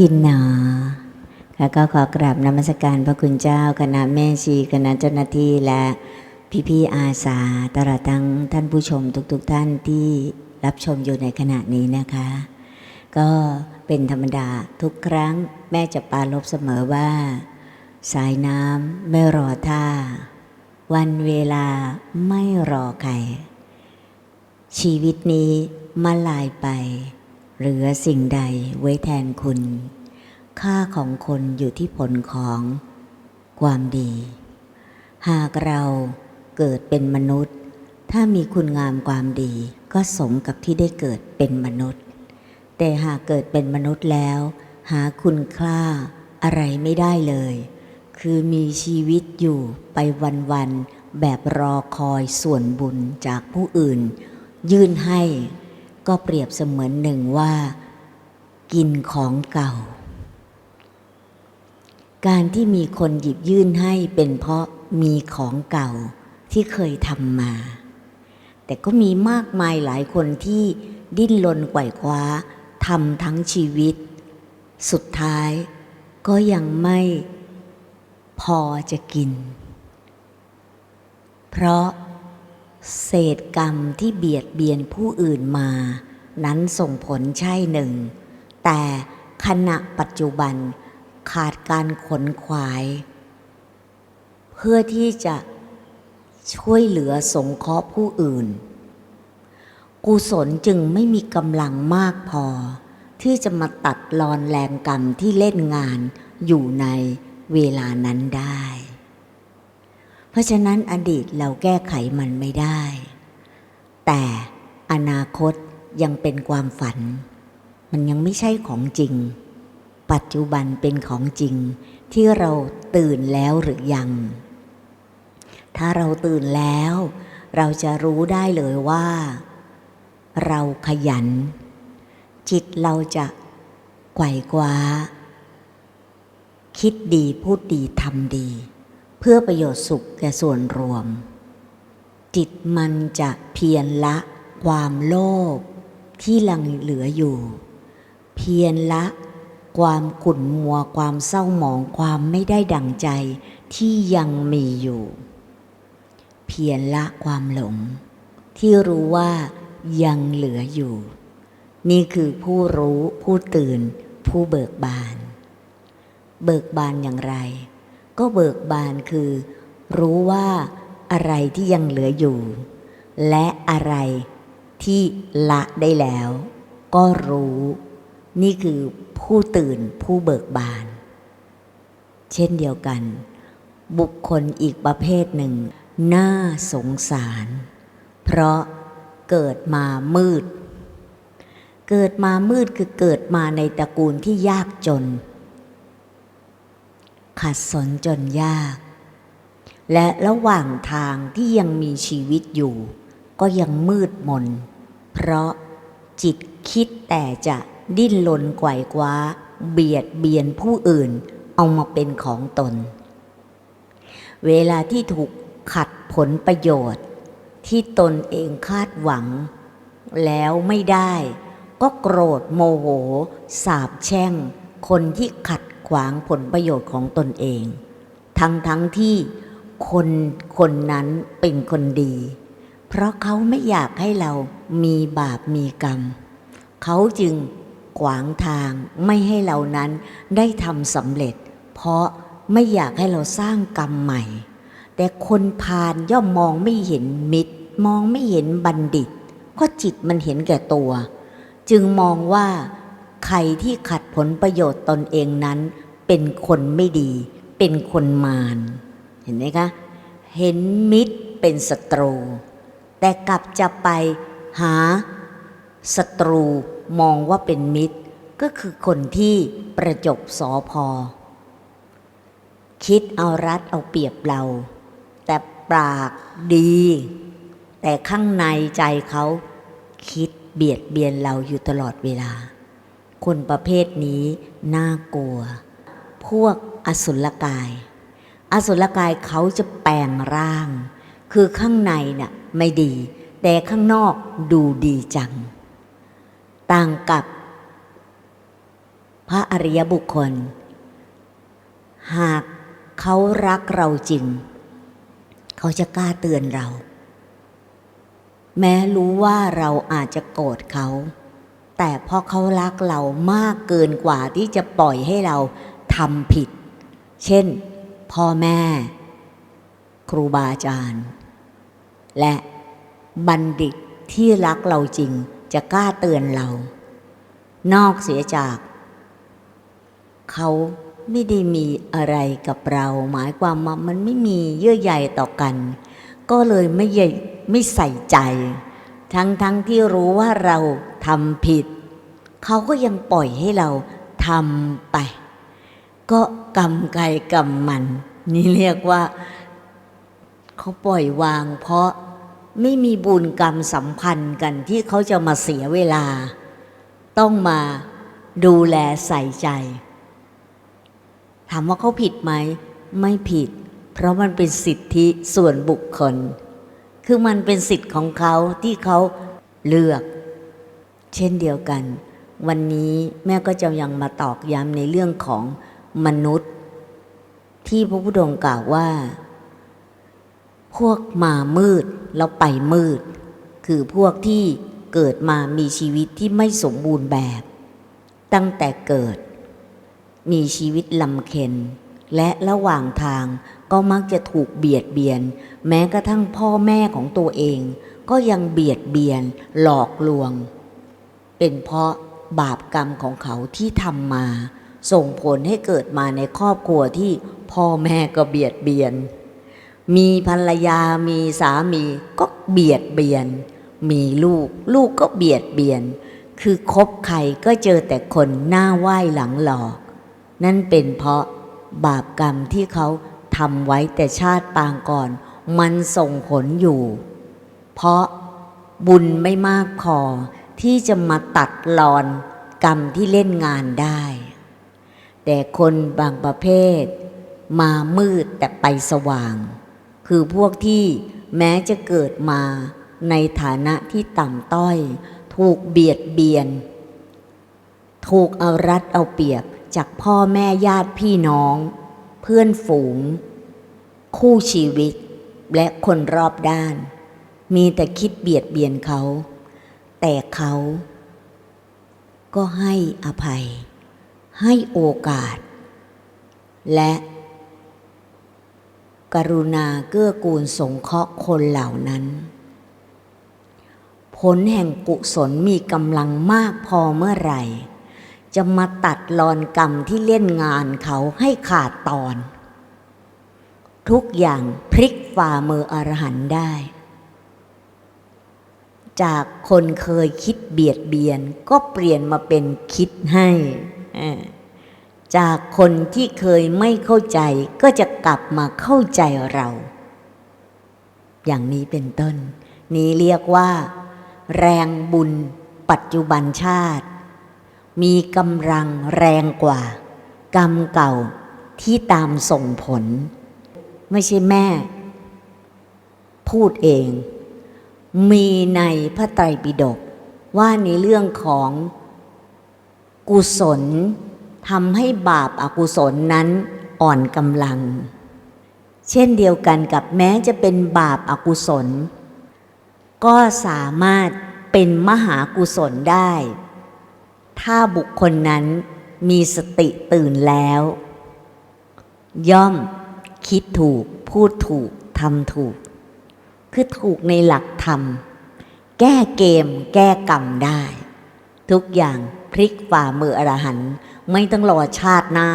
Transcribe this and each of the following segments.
ยินหนอค่ะก็ขอกราบนมัสการพระคุณเจ้าคณะแม่ชีคณะเจ้าหน้าที่และพี่ๆอาสาตลอดทั้งท่านผู้ชมทุกๆท่านที่รับชมอยู่ในขณะนี้นะคะ ก็เป็นธรรมดาทุกครั้งแม่จะปารบเสมอว่า สายน้ำไม่รอท่า วันเวลาไม่รอใครชีวิตนี้มาลายไป เหลือสิ่งใดไว้แทนคุณ ค่าของคนอยู่ที่ผลของความดี หากเราเกิดเป็นมนุษย์ ถ้ามีคุณงามความดี ก็สมกับที่ได้เกิดเป็นมนุษย์ แต่หากเกิดเป็นมนุษย์แล้ว หาคุณค่าอะไรไม่ได้เลย คือมีชีวิตอยู่ไปวันๆแบบรอคอยส่วนบุญจากผู้อื่น ยื่นให้ ก็เปรียบเสมือนหนึ่งว่า กินของเก่า การที่มีคนหยิบยื่นให้เป็นเพราะมีของเก่าที่เคยทำมา แต่ก็มีมากมายหลายคนที่ดิ้นรนไกว่คว้าทำทั้งชีวิต สุดท้ายก็ยังไม่พอจะกิน เพราะ เศษกรรมที่เบียดเบียนผู้อื่นมา นั้นส่งผลใช่หนึ่ง แต่ขณะปัจจุบันขาดการขนขวาย เพื่อที่จะช่วยเหลือสงเคราะห์ผู้อื่น กุศลจึงไม่มีกำลังมากพอ ที่จะมาตัดรอนแรงกรรมที่เล่นงานอยู่ในเวลานั้นได้ เพราะฉะนั้นอดีตเราแก้ไขมันไม่ได้ แต่อนาคตยังเป็นความฝัน มันยังไม่ใช่ของจริง ปัจจุบันเป็นของจริง ที่เราตื่นแล้วหรือยัง ถ้าเราตื่นแล้ว เราจะรู้ได้เลยว่า เราขยัน จิตเราจะไกวกว้า คิดดีพูดดีทำดี พื่อประโยชน์สุขแก่ส่วนรวม จิตมันจะเพียรละความโลภที่ลังเหลืออยู่ เพียรละความขุ่นมัวความเศร้าหมองความไม่ได้ดังใจที่ยังมีอยู่ เพียรละความหลง ที่รู้ว่ายังเหลืออยู่ นี่คือผู้รู้ผู้ตื่นผู้เบิกบาน เบิกบานอย่างไร ก็เบิกบานคือ รู้ว่าอะไรที่ยังเหลืออยู่ และอะไรที่ละได้แล้ว ก็รู้ นี่คือผู้ตื่นผู้เบิกบาน เช่นเดียวกัน บุคคลอีกประเภทหนึ่ง น่าสงสาร เพราะเกิดมามืด เกิดมามืดคือเกิดมาในตระกูลที่ยากจน ขัดสนจนยาก และระหว่างทางที่ยังมีชีวิตอยู่ ก็ยังมืดมน เพราะจิตคิดแต่จะดิ้นรนไกว่คว้า เบียดเบียนผู้อื่นเอามาเป็นของตน เวลาที่ถูกขัดผลประโยชน์ ที่ตนเองคาดหวัง แล้วไม่ได้ ก็โกรธโมโห สาบแช่ง คนที่ขัด ขวางผลประโยชน์ของตนเอง ทั้งทั้งที่คนคนนั้นเป็นคนดี เพราะเขาไม่อยากให้เรามีบาปมีกรรม เขาจึงขวางทางไม่ให้เรานั้นได้ทำสำเร็จ เพราะไม่อยากให้เราสร้างกรรมใหม่ แต่คนพาลย่อมมองไม่เห็นมิตร มองไม่เห็นบัณฑิต ก็จิตมันเห็นแก่ตัว จึงมองว่า ใครที่ขัดผลประโยชน์ตนเองนั้น เป็นคนไม่ดี เป็นคนมารเห็นไหมคะ เห็นมิตรเป็นศัตรู แต่กลับจะไปหาศัตรูมองว่าเป็นมิตร ก็คือคนที่ประจบสอพอ คิดเอารัดเอาเปรียบเรา แต่ปากดี แต่ข้างในใจเขาคิดเบียดเบียนเราอยู่ตลอดเวลา คนประเภทนี้น่ากลัว พวกอสุรกาย อสุรกายเขาจะแปลงร่าง คือข้างในน่ะไม่ดี แต่ข้างนอกดูดีจัง ต่างกับพระอริยบุคคล หากเขารักเราจริง เขาจะกล้าเตือนเรา แม้รู้ว่าเราอาจจะโกรธเขา แต่เพราะเขารักเรามากเกินกว่าที่จะปล่อยให้เราทำผิด เช่น พ่อแม่ ครูบาอาจารย์ และบัณฑิตที่รักเราจริงจะกล้าเตือนเรา นอกเสียจาก เขาไม่ได้มีอะไรกับเรา หมายความว่ามันไม่มีเยื่อใยต่อกัน ก็เลยไม่ใยไม่ใส่ใจ ทั้งทั้งที่รู้ว่าเราทำผิด เขาก็ยังปล่อยให้เราทำไป ก็กรรมไกรกรรมมัน นี่เรียกว่า เขาปล่อยวาง เพราะไม่มีบุญกรรมสัมพันธ์กันที่เขาจะมาเสียเวลา ต้องมาดูแลใส่ใจ ถามว่าเขาผิดไหม ไม่ผิด เพราะมันเป็นสิทธิส่วนบุคคล คือมันเป็นสิทธิ์ของเขาที่เขาเลือก เช่นเดียวกัน วันนี้แม่ก็จะยังมาตอกย้ำในเรื่องของมนุษย์ ที่พระพุทธองค์กล่าวว่า พวกมามืดแล้วไปมืด คือพวกที่เกิดมามีชีวิตที่ไม่สมบูรณ์แบบ ตั้งแต่เกิด มีชีวิตลำเค็น และระหว่างทางก็มักจะถูกเบียดเบียน แม้กระทั่งพ่อแม่ของตัวเอง ก็ยังเบียดเบียนหลอกลวง เป็นเพราะบาปกรรมของเขาที่ทำมา ส่งผลให้เกิดมาในครอบครัวที่พ่อแม่ก็เบียดเบียน มีภรรยามีสามีก็เบียดเบียน มีลูกลูกก็เบียดเบียน คือคบใครก็เจอแต่คนหน้าไหว้หลังหลอก นั่นเป็นเพราะบาปกรรมที่เขาทำไว้แต่ชาติปางก่อน มันส่งผลอยู่ เพราะบุญไม่มากพอที่จะมาตัดรอนกรรมที่เล่นงานได้ แต่คนบางประเภท มามืดแต่ไปสว่าง คือพวกที่แม้จะเกิดมาในฐานะที่ต่ำต้อย ถูกเบียดเบียน ถูกเอารัดเอาเปรียบจากพ่อแม่ญาติพี่น้อง เพื่อนฝูง คู่ชีวิต และคนรอบด้าน มีแต่คิดเบียดเบียนเขา แต่เขาก็ให้อภัย ให้โอกาส และ กรุณาเกื้อกูลสงเคราะห์คนเหล่านั้น ผลแห่งกุศลมีกำลังมากพอเมื่อไหร่ จะมาตัดรอนกรรมที่เล่นงานเขาให้ขาดตอน ทุกอย่างพลิกฝ่ามืออรหันได้ จากคนเคยคิดเบียดเบียนก็เปลี่ยนมาเป็นคิดให้ จากคนที่เคยไม่เข้าใจก็จะกลับมาเข้าใจเรา อย่างนี้เป็นต้น นี้เรียกว่า แรงบุญปัจจุบันชาติ มีกำลังแรงกว่า กรรมเก่าที่ตามส่งผล ไม่ใช่แม่ พูดเอง มีในพระไตรปิฎกว่าในเรื่องของกุศลทำให้บาปอากุศลนั้นอ่อนกำลัง เช่นเดียวกันกับแม้จะเป็นบาปอากุศล ก็สามารถเป็นมหากุศลได้ ถ้าบุคคลนั้นมีสติตื่นแล้ว ย่อม คิดถูก พูดถูกทำถูก คือถูกในหลักธรรม แก้เกม แก้กรรมได้ ทุกอย่างพลิกฝ่ามืออรหันต์ไม่ต้องรอชาติหน้า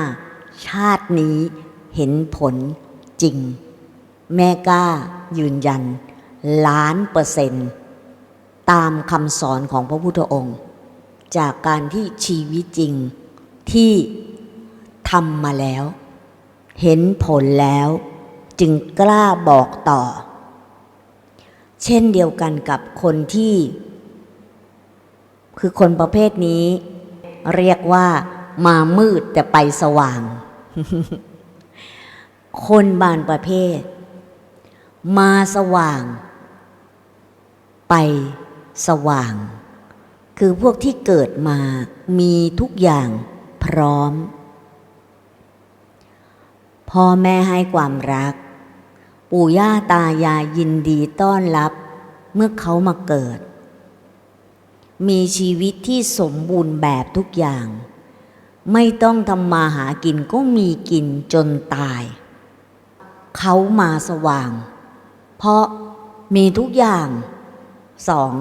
ชาตินี้เห็นผลจริง แม่กล้ายืนยัน ล้านเปอร์เซนต์ตามคำสอนของพระพุทธองค์ จากการที่ชีวิตจริงที่ทำมาแล้ว เห็นผลแล้ว จึงกล้าบอกต่อ เช่นเดียวกันกับคนที่ คือคนประเภทนี้ เรียกว่า มามืดแต่ไปสว่าง คนบานประเภท มาสว่าง ไปสว่าง คือพวกที่เกิดมามีทุกอย่างพร้อม พ่อแม่ให้ความรัก ปู่ย่าตายายยินดีต้อนรับเมื่อเขามาเกิด มีชีวิตที่สมบูรณ์แบบทุกอย่าง ไม่ต้องทำมาหากินก็มีกินจนตาย เขามาสว่าง เพราะมีทุกอย่างสอง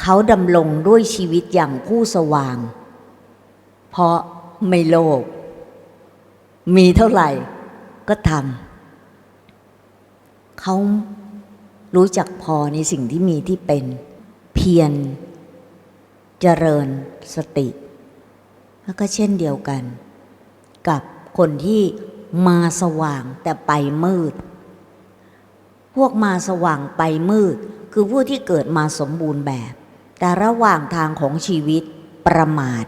เขาดำรงด้วยชีวิตอย่างผู้สว่าง เพราะไม่โลภ มีเท่าไหร่ก็ทำเขารู้จักพอในสิ่งที่มีที่เป็น เพียรเจริญสติ แล้วก็เช่นเดียวกัน กับคนที่มาสว่างแต่ไปมืด พวกมาสว่างไปมืด คือผู้ที่เกิดมาสมบูรณ์แบบ แต่ระหว่างทางของชีวิตประมาท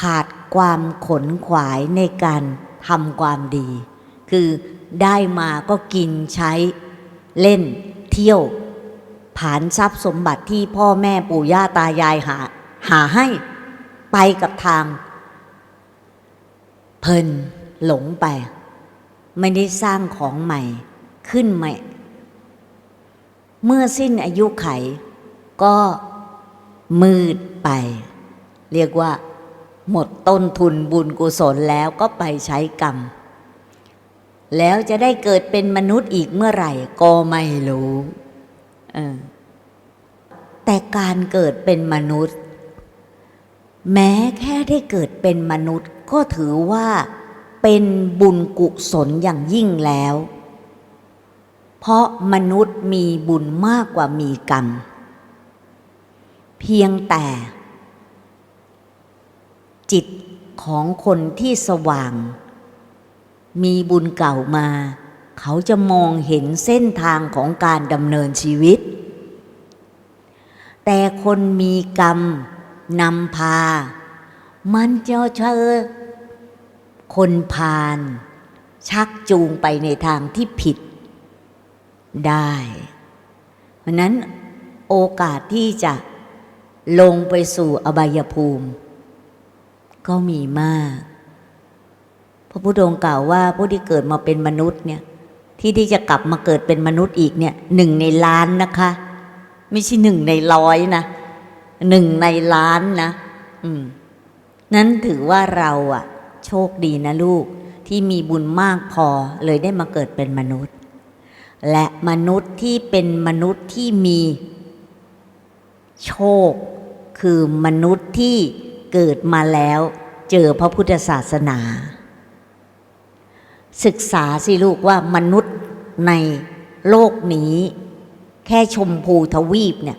ขาดความขนขวายในการ ทำความดี คือได้มาก็กินใช้เล่นเที่ยวผ่านทรัพย์สมบัติที่พ่อแม่ปู่ย่าตายายหาหาให้ไปกับทาง เพลินหลงไป ไม่ได้สร้างของใหม่ขึ้นใหม่ เมื่อสิ้นอายุไขก็มืดไป เรียกว่า หมดต้นทุนบุญกุศลแล้วก็ไปใช้กรรม แล้วจะได้เกิดเป็นมนุษย์อีกเมื่อไหร่ก็ไม่รู้แต่การเกิดเป็นมนุษย์ แม้แค่ได้เกิดเป็นมนุษย์ก็ถือว่าเป็นบุญกุศลอย่างยิ่งแล้ว เพราะมนุษย์มีบุญมากกว่ามีกรรม เพียงแต่ จิตของคนที่สว่าง มีบุญเก่ามา เขาจะมองเห็นเส้นทางของการดำเนินชีวิต แต่คนมีกรรมนำพา มันจะเชอคนพาลชักจูงไปในทางที่ผิดได้ เพราะนั้นโอกาสที่จะลงไปสู่อบายภูมิ ก็มีมาก พระพุทธองค์กล่าวว่าผู้ที่เกิดมาเป็นมนุษย์เนี่ย ที่ที่จะกลับมาเกิดเป็นมนุษย์อีกเนี่ยหนึ่งในล้านนะคะ ไม่ใช่หนึ่งในร้อยนะหนึ่งในล้านนะ อืม นั้นถือว่าเราอะโชคดีนะลูกที่มีบุญมากพอเลยได้มาเกิดเป็นมนุษย์ และมนุษย์ที่เป็นมนุษย์ที่มี โชค คือมนุษย์ที่ เกิดมาแล้วเจอพระพุทธศาสนา ศึกษาสิลูกว่ามนุษย์ในโลกนี้ แค่ชมพูทวีปเนี่ย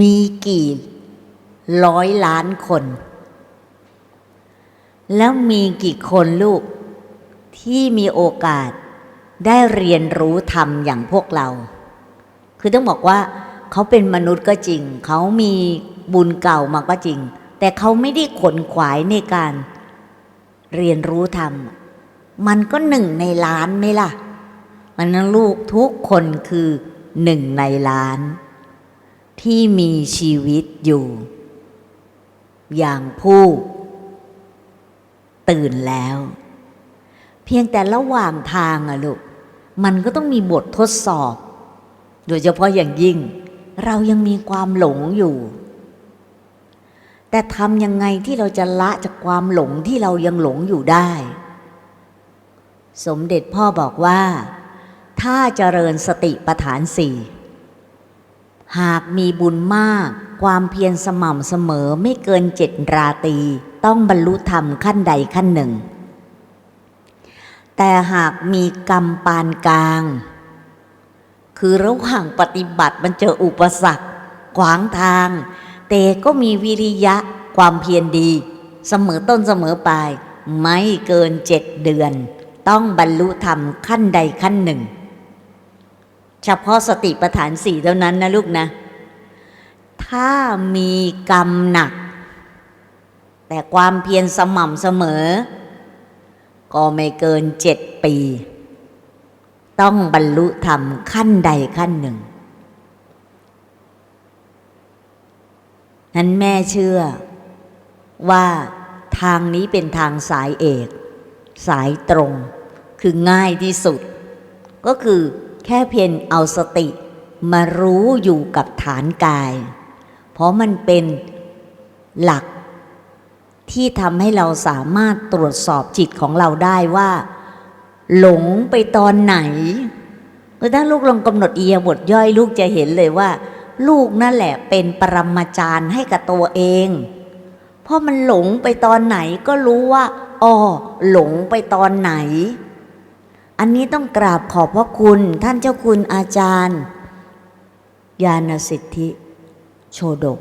มีกี่ร้อยล้านคน แล้วมีกี่คนลูกที่มีโอกาสได้เรียนรู้ธรรมอย่างพวกเรา คือต้องบอกว่าเขาเป็นมนุษย์ก็จริง เขามี บุญเก่ามาก็จริง แต่เขาไม่ได้ขนขวายในการ เรียนรู้ธรรม มันก็หนึ่งในล้านไหมล่ะ มันนั้นลูกทุกคนคือหนึ่งในล้าน ที่มีชีวิตอยู่ อย่างผู้ ตื่นแล้ว เพียงแต่ระหว่างทางอะลูกมันก็ต้องมีบททดสอบ โดยเฉพาะอย่างยิ่ง เรายังมีความหลงอยู่ แต่ทำยังไงที่เราจะละจากความหลงที่เรายังหลงอยู่ได้ สมเด็จพ่อบอกว่า ถ้าเจริญสติปัฏฐานสี่หากมีบุญมาก ความเพียรสม่ำเสมอไม่เกินเจ็ดราตรีต้องบรรลุธรรมขั้นใดขั้นหนึ่ง แต่หากมีกรรมปานกลาง คือระหว่างปฏิบัติมันเจออุปสรรค ขวางทาง แต่ก็มีวิริยะความเพียรดี เสมอต้นเสมอปลาย ไม่เกินเจ็ดเดือน ต้องบรรลุธรรมขั้นใดขั้นหนึ่ง เฉพาะสติปัฏฐานสี่เท่านั้นนะลูกนะ ถ้ามีกรรมหนัก แต่ความเพียรสม่ำเสมอ ก็ไม่เกินเจ็ดปี ต้องบรรลุธรรมขั้นใดขั้นหนึ่ง นั้นแม่เชื่อ ว่าทางนี้เป็นทางสายเอก สายตรง คือง่ายที่สุด ก็คือแค่เพียงเอาสติมารู้อยู่กับฐานกาย เพราะมันเป็นหลักที่ทำให้เราสามารถตรวจสอบจิตของเราได้ว่า หลงไปตอนไหนคือถ้าลูกลองกำหนดเอียบทย่อยลูกจะเห็นเลยว่า ลูกนั่นแหละเป็นปรมาจารย์ให้กับตัวเอง เพราะมันหลงไปตอนไหนก็รู้ว่าอ๋อหลงไปตอนไหน อันนี้ต้องกราบขอบพระคุณท่านเจ้าคุณอาจารย์ญาณสิทธิโชดก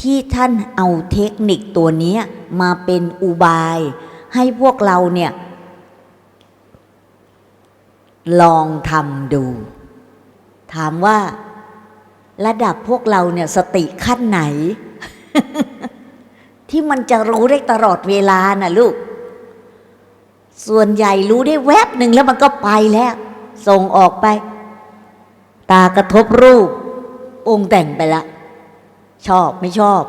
ที่ท่านเอาเทคนิคตัวนี้มาเป็นอุบาย ให้พวกเราเนี่ย ลองทำดู ถามว่า ระดับพวกเราเนี่ยสติขั้นไหน ที่มันจะรู้ได้ตลอดเวลาน่ะลูก ส่วนใหญ่รู้ได้แวบหนึ่งแล้วมันก็ไปแล้ว ส่งออกไป ตากระทบรูปองแต่งไปละ ชอบไม่ชอบ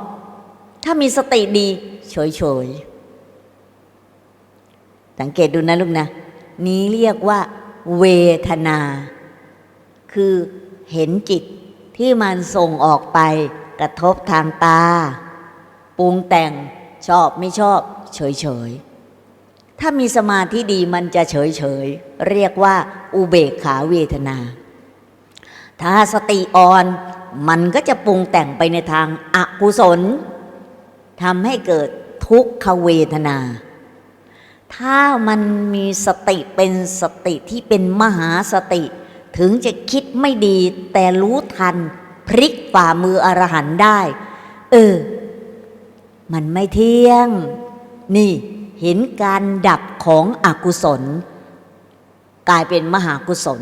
ถ้ามีสติดีเฉยเฉยสังเกตดูนะลูกนะ นี้เรียกว่า เวทนา คือเห็นจิต ที่มันส่งออกไปกระทบทางตาปรุงแต่งชอบไม่ชอบเฉยเฉยถ้ามีสมาธิดีมันจะเฉยเฉยเรียกว่าอุเบกขาเวทนา ถ้าสติอ่อนมันก็จะปรุงแต่งไปในทางอากุศลทำให้เกิดทุกขเวทนา ถ้ามันมีสติเป็นสติที่เป็นมหาสติ ถึงจะคิด ไม่ดี แต่รู้ทันพลิกฝ่ามืออรหันต์ได้ เออ มันไม่เที่ยง นี่ เห็นการดับของอกุศล กลายเป็นมหากุศล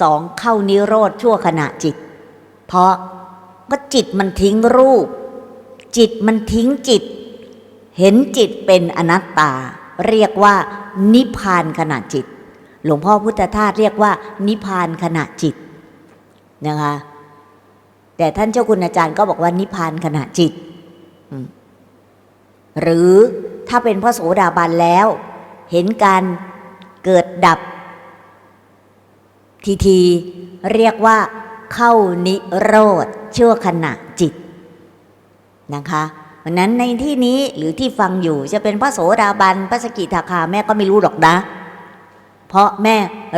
สองเข้านิโรธชั่วขณะจิต เพราะก็จิตมันทิ้งรูป จิตมันทิ้งจิต เห็นจิตเป็นอนัตตา เรียกว่านิพพานขณะจิต หลวงพ่อพุทธทาสเรียกว่า นิพพานขณะจิต นะคะ แต่ท่านเจ้าคุณอาจารย์ก็บอกว่านิพพานขณะจิต หรือถ้าเป็นพระโสดาบันแล้ว เห็นการเกิดดับ ทีทีเรียกว่าเข้านิโรธชั่วขณะจิตนะคะเพราะนั้นในที่นี้หรือที่ฟังอยู่จะเป็นพระโสดาบันพระสกิทาคาแม่ก็ไม่รู้หรอกนะ เพราะแม่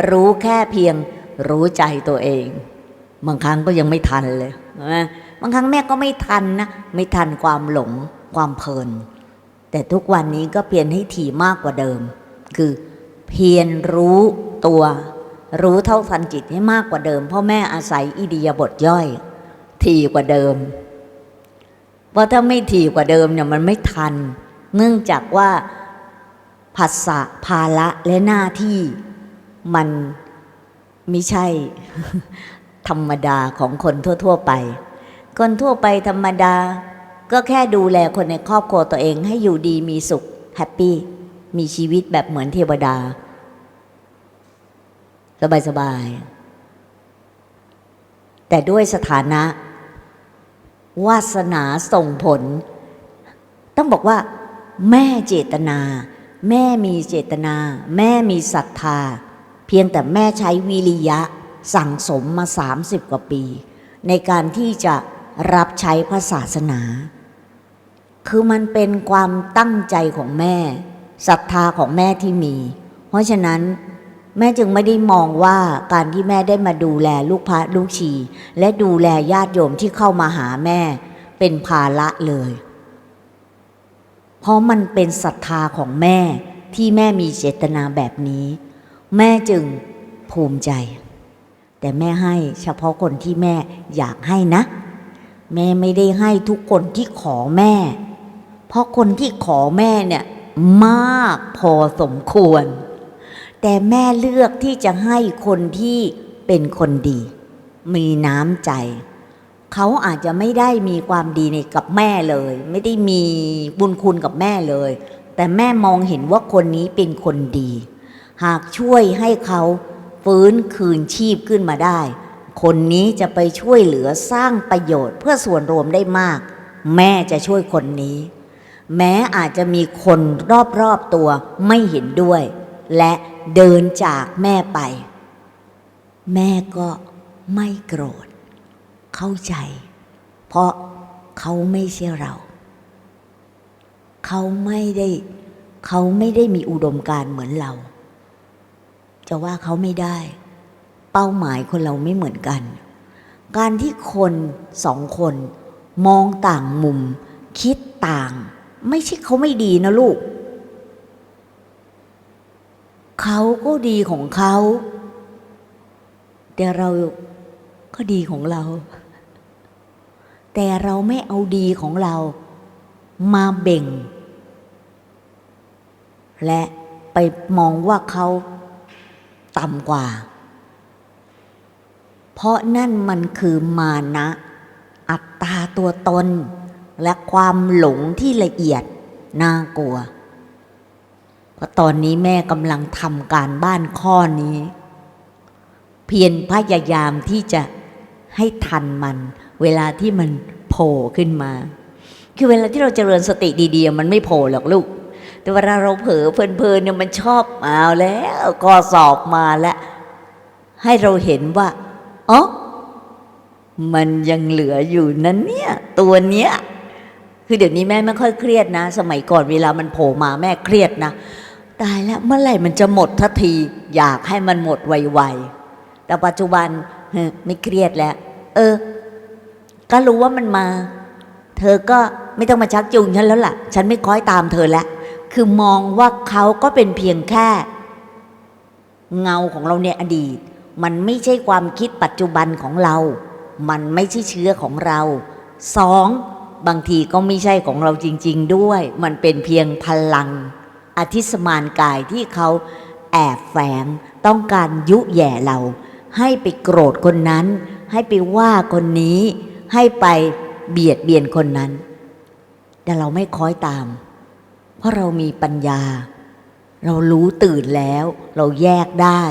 รู้แค่เพียงรู้ใจตัวเอง บางครั้งก็ยังไม่ทันเลยนะบางครั้งแม่ก็ไม่ทันนะไม่ทันความหลงความเพลิน แต่ทุกวันนี้ก็เพียรให้ถี่มากกว่าเดิม คือเพียรรู้ตัว รู้เท่าทันจิตให้มากกว่าเดิม เพราะแม่อาศัยอิเดียบทย่อย ถี่กว่าเดิม เพราะถ้าไม่ถี่กว่าเดิมเนี่ยมันไม่ทัน เนื่องจากว่าภาษะภาระและหน้าที่มันไม่ใช่ ธรรมดาของคนทั่ว ๆ ไป คนทั่วไปธรรมดา ก็แค่ดูแลคนในครอบครัวตัวเองให้อยู่ดีมีสุขแฮปปี้มีชีวิตแบบเหมือนเทวดา สบายๆแต่ด้วยสถานะ วาสนาส่งผล ต้องบอกว่า แม่เจตนา แม่มีเจตนา แม่มีศรัทธา เพียงแต่แม่ใช้วิริยะ สั่งสมมา 30 กว่าปี ในการที่จะรับใช้พระศาสนา คือมันเป็นความตั้งใจของแม่ศรัทธาของแม่ที่มี เพราะฉะนั้นแม่จึงไม่ได้มองว่าการที่แม่ได้มาดูแลลูกพระลูกชี และดูแลญาติโยมที่เข้ามาหาแม่ เป็นภาระเลย เพราะมันเป็นศรัทธาของแม่ที่แม่มีเจตนาแบบนี้ แม่จึงภูมิใจ แต่แม่ให้เฉพาะคนที่แม่อยากให้นะ แม่ไม่ได้ให้ทุกคนที่ขอแม่ เพราะคนที่ขอแม่เนี่ยมากพอสมควร แต่แม่เลือกที่จะให้คนที่เป็นคนดี มีน้ำใจ เขาอาจจะไม่ได้มีความดีในกับแม่เลย ไม่ได้มีบุญคุณกับแม่เลย แต่แม่มองเห็นว่าคนนี้เป็นคนดี หากช่วยให้เขา ฟื้นคืนชีพขึ้นมาได้ คนนี้จะไปช่วยเหลือสร้างประโยชน์เพื่อส่วนรวมได้มาก แม่จะช่วยคนนี้ แม้อาจจะมีคนรอบๆตัวไม่เห็นด้วย และเดินจากแม่ไป แม่ก็ไม่โกรธ เข้าใจ เพราะเขาไม่ใช่เรา เขาไม่ได้ เขาไม่ได้มีอุดมการเหมือนเรา จะว่าเขาไม่ได้ เป้าหมายคนเราไม่เหมือนกัน การที่คนสองคน มองต่างมุม คิดต่าง ไม่ใช่เขาไม่ดีนะลูก เขาก็ดีของเขา แต่เราก็ดีของเรา แต่เราไม่เอาดีของเรา มาเบ่ง และไปมองว่าเขา ต่ำกว่า เพราะนั่นมันคือมานะ อัตตาตัวตน และความหลงที่ละเอียด น่ากลัว เพราะตอนนี้แม่กำลังทำการบ้านข้อนี้ เพียรพยายามที่จะให้ทันมัน เวลาที่มันโผล่ขึ้นมา คือเวลาที่เราเจริญสติดีๆ มันไม่โผล่หรอกลูก แต่เวลาเราเผลอเพลินๆเนี่ยมันชอบเอาแล้วก็สอบมาแล้ว ให้เราเห็นว่าอ๋อมันยังเหลืออยู่นั้นเนี่ย ตัวเนี้ยคือเดี๋ยวนี้แม่ไม่ค่อยเครียดนะ สมัยก่อนเวลามันโผล่มาแม่เครียดนะตายแล้วเมื่อไหร่มันจะหมดทันทีอยากให้มันหมดไวๆแต่ปัจจุบันเฮ้ยไม่เครียดแล้ว เออ ก็รู้ว่ามันมา เธอก็ไม่ต้องมาชักจูงฉันแล้วล่ะ ฉันไม่คอยตามเธอแล้ว คือมองว่าเขาก็เป็นเพียงแค่ เงาของเราในอดีต มันไม่ใช่ความคิดปัจจุบันของเรา มันไม่ใช่เชื้อของเราสองบางทีก็ไม่ใช่ของเราจริง ๆ ด้วย มันเป็นเพียงพลัง อธิสมานกายที่เขาแอบแฝงต้องการยุแย่เรา ให้ไปโกรธคนนั้น ให้ไปว่าคนนี้ ให้ไปเบียดเบียนคนนั้น แต่เราไม่คอยตาม เพราะเรามีปัญญา เรารู้ตื่นแล้ว เราแยกได้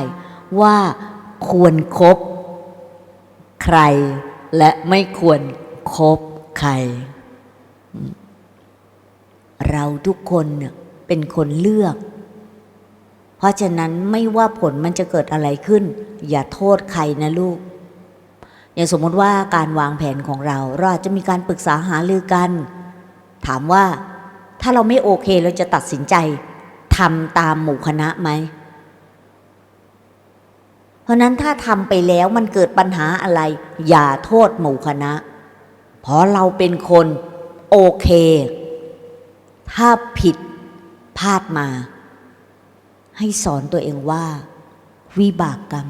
ว่าควรครบใคร และไม่ควรครบใคร เราทุกคนเนี่ยเป็นคนเลือก เพราะฉะนั้นไม่ว่าผลมันจะเกิดอะไรขึ้น อย่าโทษใครนะลูกอย่างสมมติว่าการวางแผนของเรา เราอาจจะมีการปรึกษาหารือกัน ถามว่า ถ้าเราไม่โอเคเราจะตัดสินใจทำตามหมู่คณะไหม เพราะนั้นถ้าทำไปแล้วมันเกิดปัญหาอะไร อย่าโทษหมู่คณะ เพราะเราเป็นคนโอเค ถ้าผิดพลาดมา ให้สอนตัวเองว่า วิบากกรรม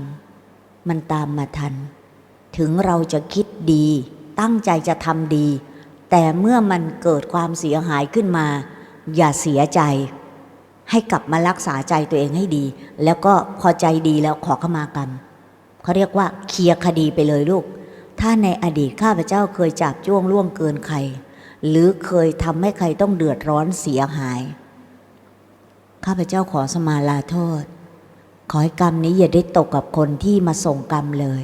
มันตามมาทัน ถึงเราจะคิดดี ตั้งใจจะทำดี แต่เมื่อมันเกิดความเสียหายขึ้นมา อย่าเสียใจ ให้กลับมารักษาใจตัวเองให้ดี แล้วก็พอใจดีแล้วขอขมากรรมเขาเรียกว่าเคลียร์คดีไปเลยลูก ถ้าในอดีตข้าพเจ้าเคยจับจ้วงล่วงเกินใคร หรือเคยทำให้ใครต้องเดือดร้อนเสียหาย ข้าพเจ้าขอสมาลาโทษ ขอให้กรรมนี้อย่าได้ตกกับคนที่มาส่งกรรมเลย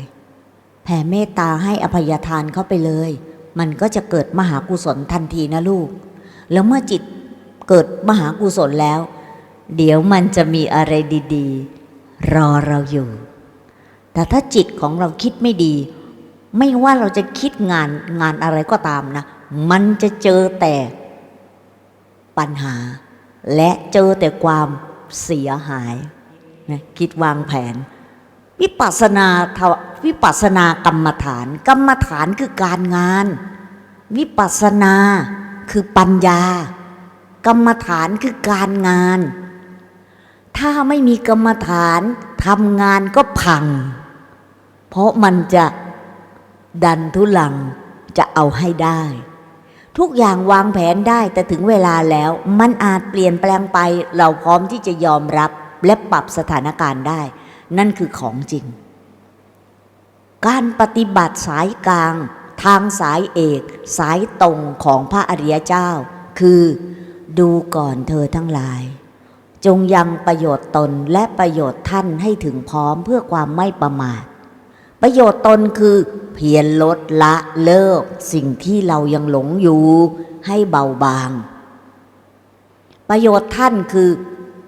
แผ่เมตตาให้อภัยทานเข้าไปเลย มันก็จะเกิดมหากุศลทันทีนะลูก แล้วเมื่อจิตเกิดมหากุศลแล้ว เดี๋ยวมันจะมีอะไรดีๆ รอเราอยู่ แต่ถ้าจิตของเราคิดไม่ดี ไม่ว่าเราจะคิดงานงานอะไรก็ตามนะ มันจะเจอแต่ปัญหา และเจอแต่ความเสียหายนะคิดวางแผน วิปัสนาวิปัสสนากรรมฐาน กรรมฐานคือการงาน วิปัสสนาคือปัญญา กรรมฐานคือการงาน ถ้าไม่มีกรรมฐานทำงานก็พัง เพราะมันจะดันทุลังจะเอาให้ได้ ทุกอย่างวางแผนได้แต่ถึงเวลาแล้วมันอาจเปลี่ยนแปลงไปเราพร้อมที่จะยอมรับและปรับสถานการณ์ได้ นั่นคือของจริง การปฏิบัติสายกลาง ทางสายเอก สายตรงของพระอริยเจ้า คือดูก่อนเธอทั้งหลาย จงยังประโยชน์ตนและประโยชน์ท่านให้ถึงพร้อมเพื่อความไม่ประมาท ประโยชน์ตนคือเพียรลดละเลิก สิ่งที่เรายังหลงอยู่ให้เบาบางประโยชน์ท่านคือ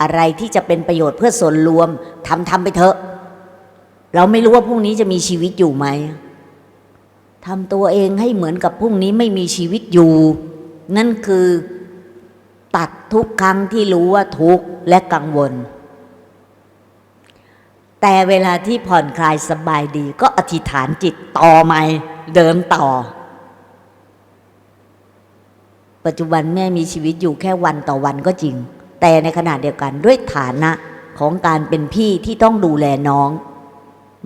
อะไรที่จะเป็นประโยชน์เพื่อส่วนรวมทำทำไปเถอะ เราไม่รู้ว่าพรุ่งนี้จะมีชีวิตอยู่ไหมทำตัวเองให้เหมือนกับพรุ่งนี้ไม่มีชีวิตอยู่ นั่นคือตัดทุกครั้งที่รู้ว่าทุกข์และกังวล แต่เวลาที่ผ่อนคลายสบายดีก็อธิษฐานจิตต่อใหม่เดินต่อ ปัจจุบันแม่มีชีวิตอยู่แค่วันต่อวันก็จริง แต่ในขณะเดียวกันด้วยฐานะของการเป็นพี่ที่ต้องดูแลน้อง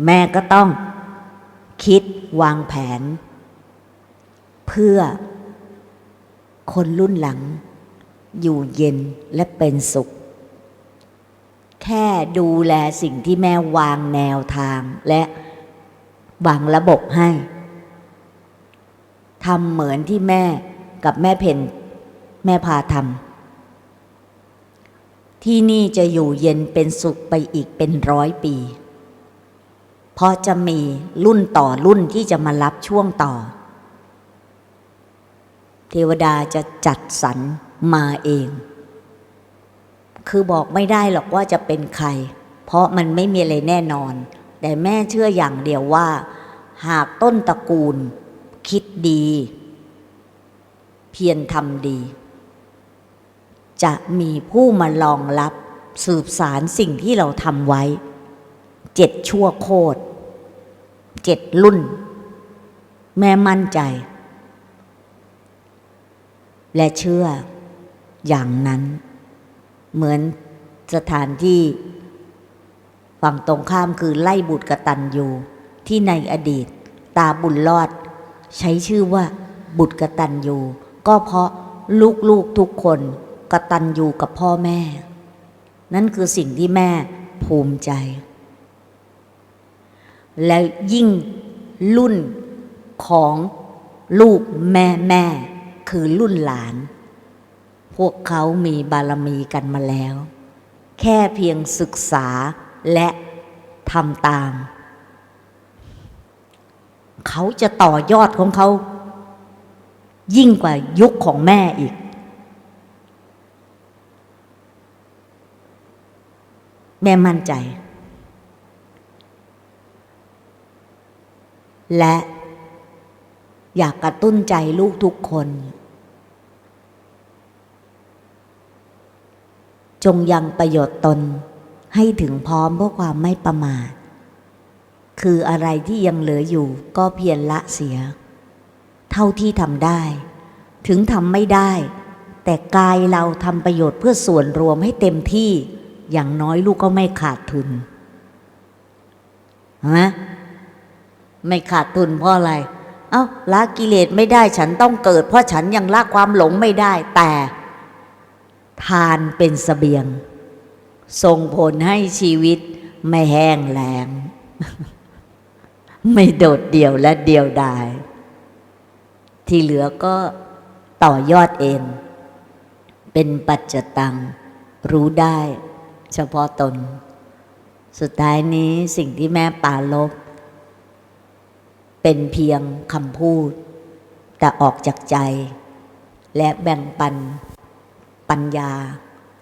แม่ก็ต้องคิดวางแผน เพื่อคนรุ่นหลัง อยู่เย็นและเป็นสุข แค่ดูแลสิ่งที่แม่วางแนวทางและวางระบบให้ทำเหมือนที่แม่กับแม่เพนแม่พาทำ ที่นี่จะอยู่เย็นเป็นสุขไปอีกเป็นร้อยปี เพราะจะมีรุ่นต่อรุ่นที่จะมารับช่วงต่อ เทวดาจะจัดสรรมาเอง คือบอกไม่ได้หรอกว่าจะเป็นใคร เพราะมันไม่มีอะไรแน่นอน แต่แม่เชื่ออย่างเดียวว่า หากต้นตระกูล คิดดี เพียรทำดี จะมีผู้มารองรับสืบสารสิ่งที่เราทำไว้เจ็ดชั่วโคตรเจ็ดรุ่น แม่มั่นใจ และเชื่ออย่างนั้น เหมือนสถานที่ฝั่งตรงข้ามคือไล่บุตรกตันยูที่ในอดีต ตาบุญรอด ใช้ชื่อว่าบุตรกตันยูก็เพราะลูกๆทุกคน กตันยูกับพ่อแม่ นั่นคือสิ่งที่แม่ภูมิใจ แล้วยิ่งรุ่นของลูกแม่แม่ คือรุ่นหลาน พวกเขามีบารมีกันมาแล้ว แค่เพียงศึกษาและทำตาม เขาจะต่อยอดของเขา ยิ่งกว่ายุคของแม่อีก แม่มั่นใจ และอยากกระตุ้นใจลูกทุกคน จงยังประโยชน์ตนให้ถึงพร้อมเพื่อความไม่ประมาท คืออะไรที่ยังเหลืออยู่ก็เพียรละเสีย เท่าที่ทำได้ ถึงทำไม่ได้ แต่กายเราทำประโยชน์เพื่อส่วนรวมให้เต็มที่ อย่างน้อยลูกก็ไม่ขาดทุนฮะไม่ขาดทุนเพราะอะไร เอา้าละกิเลสไม่ได้ฉันต้องเกิด เพราะฉันยังละความหลงไม่ได้ แต่ทานเป็นสเสบียง ส่งผลให้ชีวิตไม่แห้งแล้งไม่โดดเดี่ยวและเดียวดาย ที่เหลือก็ต่อยอดเอง เป็นปัจจตัง รู้ได้ เฉพาะตน สุดท้ายนี้สิ่งที่แม่ปาลบ เป็นเพียงคำพูด แต่ออกจากใจ และแบ่งปัน ปัญญา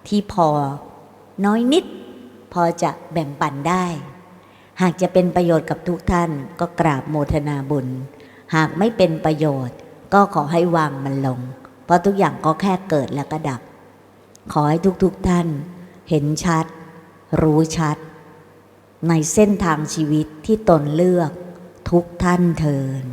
ที่พอน้อยนิด พอจะแบ่งปันได้ หากจะเป็นประโยชน์กับทุกท่านก็กราบโมทนาบุญ หากไม่เป็นประโยชน์ก็ขอให้วางมันลง เพราะทุกอย่างก็แค่เกิดแล้วก็ดับ ขอให้ทุกๆทท่าน เห็นชัด รู้ชัด ในเส้นทางชีวิตที่ตนเลือกทุกท่านเทิน